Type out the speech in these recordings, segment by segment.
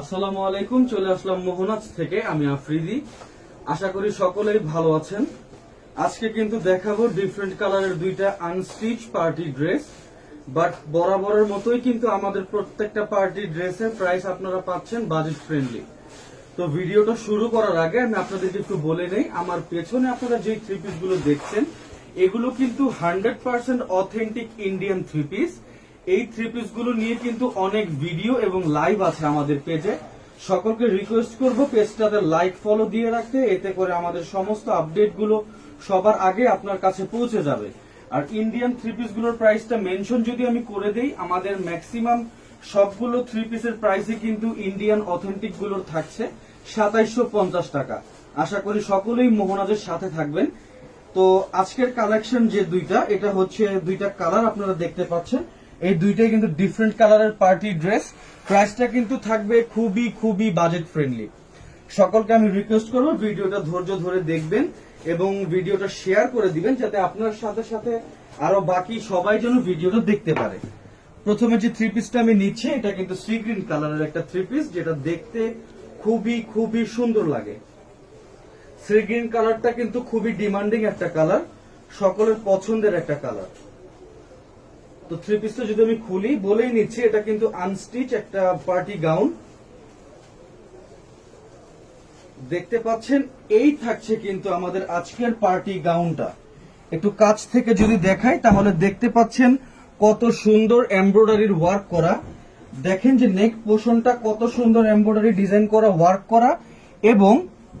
আসসালামু আলাইকুম, চলে আসলাম মোহনাজ থেকে, আমি আফ্রিদি। আশা করি সকলেই ভালো আছেন। আজকে কিন্তু দেখাবো ডিফারেন্ট কালারের দুইটা আনস্টিচ পার্টি ড্রেস বাট বরাবরের মতোই কিন্তু আমাদের প্রত্যেকটা পার্টি ড্রেসের প্রাইস আপনারা পাচ্ছেন বাজেট ফ্রেন্ডলি তো ভিডিওটা শুরু করার আগে আমি আপনাদেরকে একটু বলে নেই, আমার পেছনে আপনারা যে থ্রি পিসগুলো দেখছেন, এগুলো কিন্তু hundred percent authentic Indian three piece এই থ্রি পিসগুলো নিয়ে কিন্তু অনেক ভিডিও এবং লাইভ আছে আমাদের পেজে সকলকে রিকোয়েস্ট করব পেজটাতে লাইক ফলো দিয়ে রাখতে, এতে করে আমাদের সমস্ত আপডেটগুলো সবার আগে আপনার কাছে পৌঁছে যাবে। আর ইন্ডিয়ান থ্রি পিসগুলোর প্রাইসটা মেনশন যদি আমি করে দেই, আমাদের ম্যাক্সিমাম সবগুলো থ্রি পিসের প্রাইসে কিন্তু ইন্ডিয়ান অথেন্টিকগুলোর থাকছে সাতাইশশো পঞ্চাশ টাকা। আশা করি সকলেই মোহনাদের সাথে থাকবেন। তো আজকের কালেকশন যে দুইটা, এটা হচ্ছে দুইটা কালার আপনারা দেখতে পাচ্ছেন। এই দুইটাই কিন্তু ডিফারেন্ট কালারের পার্টি ড্রেস প্রাইসটা কিন্তু থাকবে খুবই খুবই বাজেট ফ্রেন্ডলি সকলকে আমি রিকোয়েস্ট করব ভিডিওটা ধৈর্য ধরে দেখবেন এবং ভিডিওটা শেয়ার করে দিবেন যাতে আপনার সাথে সাথে আরও বাকি সবাই যেন ভিডিওটা দেখতে পারে। প্রথমে যে থ্রি পিসটা আমি নিচ্ছি, এটা কিন্তু সি গ্রিন কালারের একটা থ্রি পিস যেটা দেখতে খুবই খুবই সুন্দর লাগে। সি গ্রিন কালারটা কিন্তু খুবই ডিমান্ডিং একটা কালার সকলের পছন্দের একটা কালার তো থ্রি পিসটা যদি আমি খুলি, বলেই নিচ্ছি, এটা কিন্তু আনস্টিচ একটা পার্টি গাউন দেখতে পাচ্ছেন, এই থাকছে কিন্তু আমাদের আজকের পার্টি গাউনটা একটু কাছ থেকে যদি দেখাই, তাহলে দেখতে পাচ্ছেন কত সুন্দর এমব্রয়ডারির ওয়ার্ক করা। দেখেন যে নেক পোর্শনটা কত সুন্দর এমব্রয়ডারি ডিজাইন করা ওয়ার্ক করা, এবং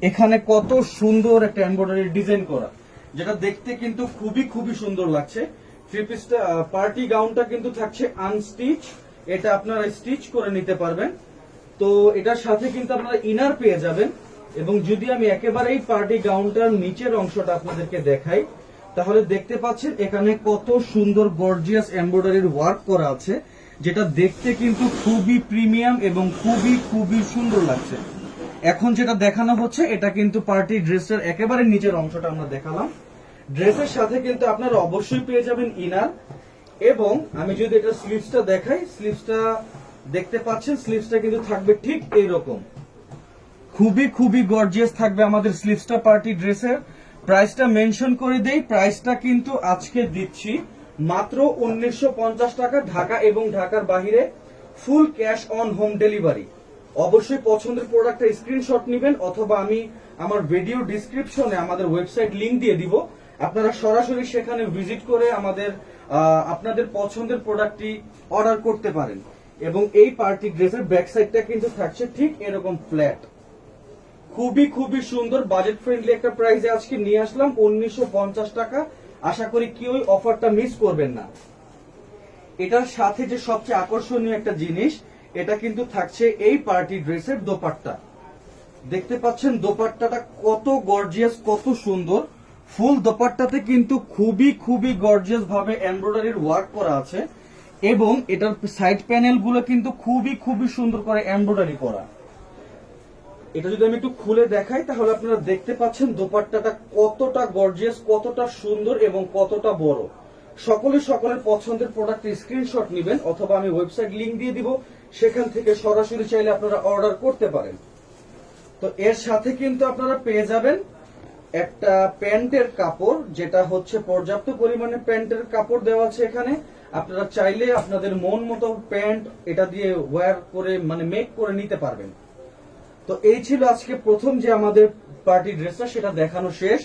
এখানে কত সুন্দর একটা এমব্রয়ডারি ডিজাইন করা, যেটা দেখতে কিন্তু খুবই খুবই সুন্দর লাগছে। থ্রি পিসটা পার্টি গাউনটা কিন্তু থাকছে আনস্টিচ এটা আপনারা স্টিচ করে নিতে পারবেন। তো এটার সাথে কিন্তু আপনারা ইনার পেয়ে যাবেন। এবং যদি আমি একেবারেই পার্টি গাউনটার নিচের অংশটা আপনাদেরকে দেখাই, তাহলে দেখতে পাচ্ছেন এখানে কত সুন্দর গর্জিয়াস এমব্রয়ডারির ওয়ার্ক করা আছে, যেটা দেখতে কিন্তু খুবই প্রিমিয়াম এবং খুবই খুবই সুন্দর লাগছে। এখন যেটা দেখানো হচ্ছে, এটা কিন্তু পার্টি ড্রেসের একেবারে নিচের অংশটা আমরা দেখালাম। ড্রেসের সাথে কিন্তু আপনারা অবশ্যই পেয়ে যাবেন ইনার। এবং আমি যদি এটা স্লিভসটা দেখাই স্লিভসটা দেখতে পাচ্ছেন স্লিভসটা কিন্তু থাকবে ঠিক এইরকম। খুবই খুবই গর্জিয়াস থাকবে আমাদের স্লিভসটা পার্টি ড্রেসের। প্রাইসটা মেনশন করে দেই প্রাইসটা কিন্তু আজকে দিচ্ছি মাত্র উনিশশো পঞ্চাশ টাকা ঢাকা এবং ঢাকার বাহিরে full cash on home delivery অবশ্যই পছন্দের প্রোডাক্টটা স্ক্রিনশট নেবেন, অথবা আমি আমার ভিডিও ডিসক্রিপশনে আমাদের ওয়েবসাইট লিংক দিয়ে দিব। আপনারা সরাসরি সেখানে ভিজিট করে আমাদের আপনাদের পছন্দের প্রোডাক্টটি অর্ডার করতে পারেন। এবং এই পার্টি ড্রেসের ব্যাক সাইডটা কিন্তু থাকছে ঠিক এরকম ফ্ল্যাট খুবই খুবই সুন্দর বাজেট ফ্রেন্ডলি একটা প্রাইসে আজকে নিয়ে আসলাম, উনিশশো পঞ্চাশ টাকা। আশা করি কেউ অফারটা মিস করবেন না। এটার সাথে যে সবচেয়ে আকর্ষণীয় একটা জিনিস, এটা কিন্তু থাকছে এই পার্টি ড্রেসের দোপাট্টা। দেখতে পাচ্ছেন দোপাট্টাটা কত গর্জিয়াস কত সুন্দর। ফুল দোপাট্টাতে কিন্তু খুবই খুবই গর্জিয়াস ভাবে এমব্রয়ডারির ওয়ার্ক করা আছে এবং এটার সাইড প্যানেলগুলো কিন্তু খুবই খুবই সুন্দর করে এমব্রয়ডারি করা। এটা যদি আমি একটু খুলে দেখাই, তাহলে আপনারা দেখতে পাচ্ছেন দোপাট্টাটা কতটা গর্জিয়াস কতটা সুন্দর এবং কতটা বড়। সকলে সকলের পছন্দের প্রোডাক্ট স্ক্রিনশট নেবেন অথবা আমি ওয়েবসাইট লিংক দিয়ে দিব, সেখান থেকে সরাসরি চাইলে আপনারা অর্ডার করতে পারেন। তো এর সাথে কিন্তু আপনারা পেয়ে যাবেন একটা প্যান্টের কাপড়, যেটা হচ্ছে পর্যাপ্ত পরিমাণে প্যান্টের কাপড় দেওয়া আছে এখানে। আপনারা চাইলে আপনাদের মন মতো প্যান্ট এটা দিয়ে ওয়্যার করে মানে মেক করে নিতে পারবেন। তো এই ছিল আজকে প্রথম যে আমাদের পার্টি ড্রেসটা সেটা দেখানো শেষ।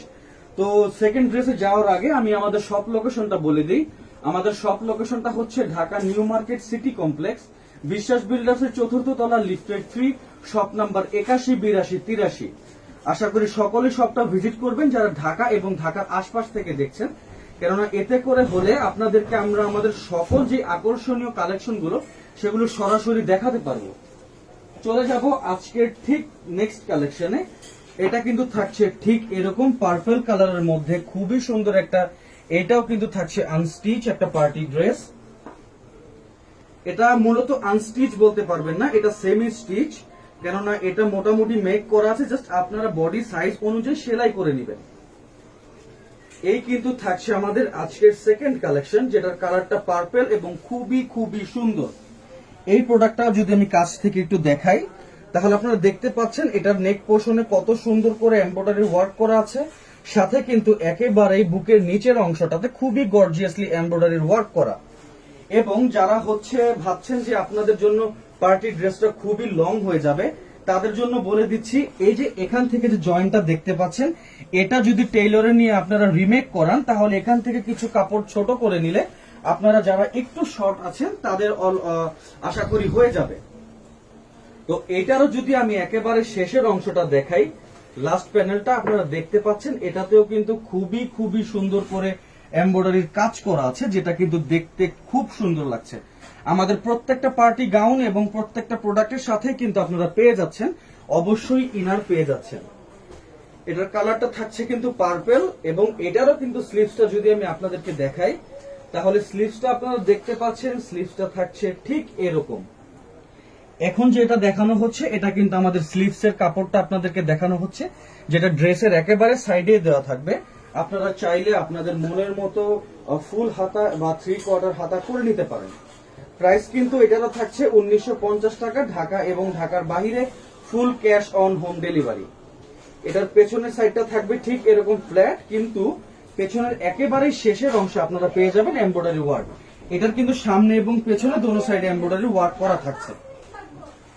তো সেকেন্ড ড্রেসে যাওয়ার আগে আমি আমাদের শপ লোকেশনটা বলে দিই। আমাদের শপ লোকেশনটা হচ্ছে Dhaka new market city complex. Biswas builders এর চতুর্থ তলা লিফটেড থ্রি শপ নাম্বার একাশি, বিরাশি, তিরাশি। আশা করি সকলে সবটা ভিজিট করবেন যারা ঢাকা এবং ঢাকার আশপাশ থেকে দেখছেন। কেননা এতে করে হলে আপনাদেরকে আমরা আমাদের সকল যে আকর্ষণীয় কালেকশনগুলো, সেগুলো সরাসরি দেখাতে পারব। চলে যাব আজকের ঠিক নেক্সট কালেকশনে এটা কিন্তু থাকছে ঠিক এরকম পার্পল কালারের মধ্যে, খুবই সুন্দর একটা, এটাও কিন্তু থাকছে আনস্টিচ একটা পার্টি ড্রেস এটা মূলত আনস্টিচ বলতে পারবেন না, এটা সেমি স্টিচ কেননা এটা মোটামুটি মেক করা আছে জাস্ট আপনারা বডি সাইজ অনুযায়ী সেলাই করে নেবেন। এই কিন্তু থাকছে আমাদের আজকের সেকেন্ড কালেকশন যেটার কালারটা পার্পেল এবং খুবই খুবই সুন্দর। এই প্রোডাক্টটা যদি আমি কাছ থেকে একটু দেখাই, তাহলে আপনারা দেখতে পাচ্ছেন এটার নেক পোর্শনে কত সুন্দর করে এমব্রয়ডারি ওয়ার্ক করা আছে। সাথে কিন্তু একেবারেই বুকের নিচের অংশটাতে খুবই গর্জিয়াসলি এমব্রয়ডারি ওয়ার্ক করা। এবং যারা হচ্ছে ভাবছেন যে আপনাদের জন্য পার্টি ড্রেসটা খুবই লং হয়ে যাবে। তাদের জন্য বলে দিচ্ছি, এই যে এখান থেকে যে জয়েন্টটা দেখতে পাচ্ছেন, এটা যদি টেইলরে নিয়ে আপনারা রিমেক করান, তাহলে এখান থেকে কিছু কাপড় ছোট করে নিলে আপনারা যারা একটু শর্ট আছেন, তাদের আশা করি হয়ে যাবে। তো এটারও যদি আমি একেবারে শেষের অংশটা দেখাই লাস্ট প্যানেলটা আপনারা দেখতে পাচ্ছেন, এটাতেও কিন্তু খুবই খুবই সুন্দর করে এমব্রয়ডারির কাজ করা আছে, যেটা কিন্তু দেখতে খুব সুন্দর লাগছে। আমাদের প্রত্যেকটা পার্টি গাউন এবং প্রত্যেকটা প্রোডাক্টের সাথে কিন্তু আপনারা পেয়ে যাচ্ছেন। অবশ্যই ইনার পেয়ে যাচ্ছেন। এটার কালারটা থাকছে কিন্তু পার্পেল এবং এটারও কিন্তু স্লিভসটা যদি আমি আপনাদেরকে দেখাই, তাহলে স্লিভসটা আপনারা দেখতে পাচ্ছেন, স্লিভসটা থাকছে ঠিক এরকম। এখন যেটা দেখানো হচ্ছে, এটা কিন্তু আমাদের স্লিভস এর কাপড়টা আপনাদেরকে দেখানো হচ্ছে, যেটা ড্রেসের একেবারে সাইডে দেওয়া থাকবে। আপনারা চাইলে আপনাদের মনের মতো ফুল হাতা বা থ্রি কোয়ার্টার হাতা করে নিতে পারেন। প্রাইস কিন্তু এটারও থাকছে উনিশশো পঞ্চাশ টাকা ঢাকা এবং ঢাকার বাইরে full cash on home delivery. এটার পেছনের সাইডটা থাকবে ঠিক এরকম ফ্ল্যাট, কিন্তু পেছনের একেবারেই শেষের অংশে আপনারা পেয়ে যাবেন এমব্রয়ডারি ওয়ার্ক। এটার কিন্তু সামনে এবং পেছনে দোনো সাইডে এমব্রয়ডারি ওয়ার্ক করা থাকছে।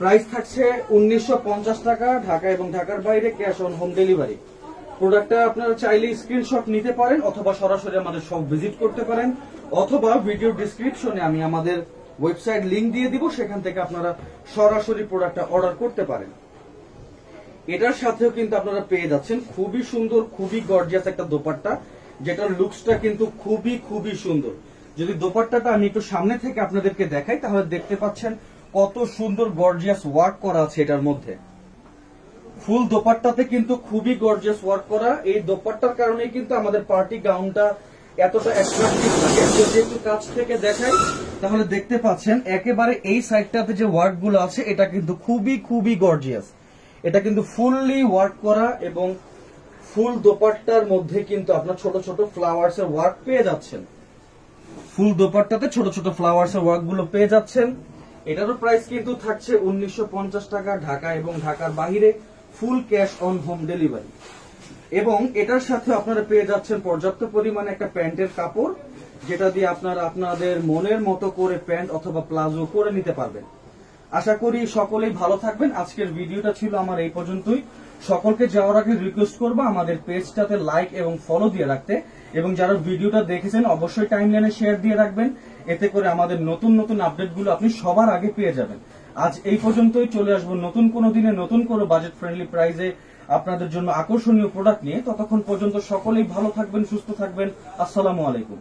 প্রাইস থাকছে উনিশশো পঞ্চাশ টাকা ঢাকা এবং ঢাকার বাইরে ক্যাশ অন হোম ডেলিভারি। প্রোডাক্টটা আপনারা চাইলে স্ক্রিনশট নিতে পারেন অথবা সরাসরি আমাদের সব ভিজিট করতে পারেন, অথবা ভিডিও ডিসক্রিপশনে আমি আমাদের ওয়েবসাইট লিংক দিয়ে দিব, সেখান থেকে আপনারা সরাসরি প্রোডাক্টটা অর্ডার করতে পারেন। এটার সাথেও কিন্তু আপনারা পেয়ে যাচ্ছেন খুবই সুন্দর, খুবই গর্জিয়াস একটা দোপাট্টা, যেটার লুকসটা কিন্তু খুবই খুবই সুন্দর। যদি দোপাট্টাটা আমি একটু সামনে থেকে আপনাদেরকে দেখাই, তাহলে দেখতে পাচ্ছেন কত সুন্দর গর্জিয়াস ওয়ার্ক করা আছে এটার মধ্যে। ফুল দোপাট্টাতে কিন্তু খুবই গর্জিয়াস ওয়ার্ক করা। এই দোপাট্টার কারণেই কিন্তু আমাদের পার্টি গাউনটা এতটা অ্যাট্রাকটিভ তাহলে দেখতে পাচ্ছেন একেবারে এই সাইডটাতে যে ওয়ার্কগুলো আছে, এটা কিন্তু খুবই খুবই গর্জিয়াস এটা কিন্তু ফুললি ওয়ার্ক করা এবং ফুল দোপাট্টার মধ্যে কিন্তু আপনার ছোট ছোট ওয়ার্ক পেয়ে যাচ্ছেন। ফুল দোপাট্টাতে ছোট ছোট ফ্লাওয়ার্স এর ওয়ার্কগুলো পেয়ে যাচ্ছেন। এটারও প্রাইস কিন্তু থাকছে উনিশশো পঞ্চাশ টাকা ঢাকা এবং ঢাকার বাইরে full cash on home delivery এবং এটার সাথে আপনারা পেয়ে যাচ্ছেন পর্যাপ্ত পরিমাণে একটা প্যান্টের কাপড়, যেটা দিয়ে আপনারা আপনাদের মনের মতো করে প্যান্ট অথবা প্লাজো করে নিতে পারবেন। আশা করি সকলেই ভালো থাকবেন। আজকের ভিডিওটা ছিল আমার এই পর্যন্তই। সকলকে যাওয়ার আগে রিকোয়েস্ট করব আমাদের পেজটাতে লাইক এবং ফলো দিয়ে রাখতে। এবং যারা ভিডিওটা দেখেছেন, অবশ্যই টাইমলাইনে শেয়ার দিয়ে রাখবেন। এতে করে আমাদের নতুন নতুন আপডেটগুলো আপনি সবার আগে পেয়ে যাবেন। আজ এই পর্যন্তই। চলে আসব নতুন কোনো দিনে নতুন কোনো বাজেট ফ্রেন্ডলি প্রাইজে আপনাদের জন্য আকর্ষণীয় প্রোডাক্ট নিয়ে ততক্ষণ পর্যন্ত সকলেই ভালো থাকবেন সুস্থ থাকবেন। আসসালামু আলাইকুম।